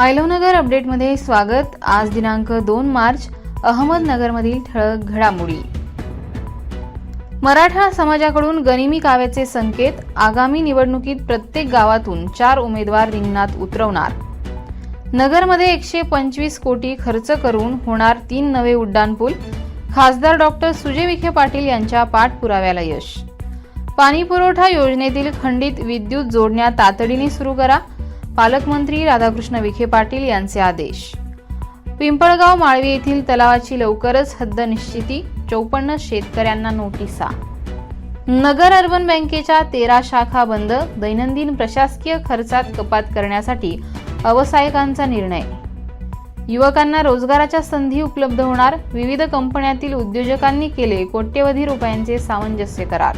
आयलवनगर अपडेटमध्ये स्वागत. आज दिनांक दोन मार्च अहमदनगरमधील ठळक घडामोडी. मराठा समाजाकडून गनिमी काव्याचे संकेत आगामी निवडणुकीत प्रत्येक गावातून चार उमेदवार रिंगणात उतरवणार. नगरमध्ये एकशे पंचवीस कोटी खर्च करून होणार तीन नवे उड्डाणपूल. खासदार डॉक्टर सुजय विखे पाटील यांच्या पाठपुराव्याला यश. पाणीपुरवठा योजनेतील खंडित विद्युत जोडण्या तातडीने सुरू करा. पालकमंत्री राधाकृष्ण विखे पाटील यांचे आदेश. पिंपळगाव माळवी येथील तलावाची लवकरच हद्द निश्चिती चौपन्न शेतकऱ्यांना नोटिसा. नगर अर्बन बँकेच्या तेरा शाखा बंद दैनंदिन प्रशासकीय खर्चात कपात करण्यासाठी अवसायकांचा निर्णय. युवकांना रोजगाराच्या संधी उपलब्ध होणार विविध कंपन्यातील उद्योजकांनी केले कोट्यवधी रुपयांचे सामंजस्य करार.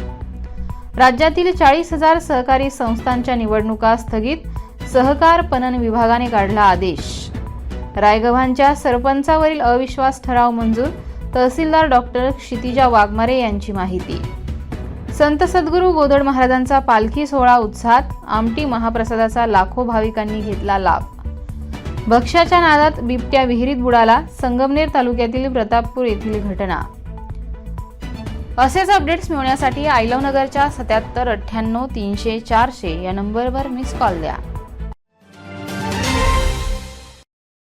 राज्यातील चाळीस हजार सहकारी संस्थांच्या निवडणुका स्थगित सहकार पणन विभागाने काढला आदेश. रायगव्हांच्या सरपंचावरील अविश्वास ठराव मंजूर तहसीलदार डॉक्टर क्षितिजा वाघमारे यांची माहिती. संत सद्गुरू गोदड महाराजांचा पालखी सोहळा उत्साहात आमटी महाप्रसादाचा लाखो भाविकांनी घेतला लाभ. भक्ष्याच्या नादात बिबट्या विहिरीत बुडाला संगमनेर तालुक्यातील प्रतापपूर येथील घटना. असेच अपडेट्स मिळवण्यासाठी आयलव नगरच्या सत्याहत्तर अठ्ठ्याण्णव तीनशे चारशे या नंबरवर मिस कॉल द्या.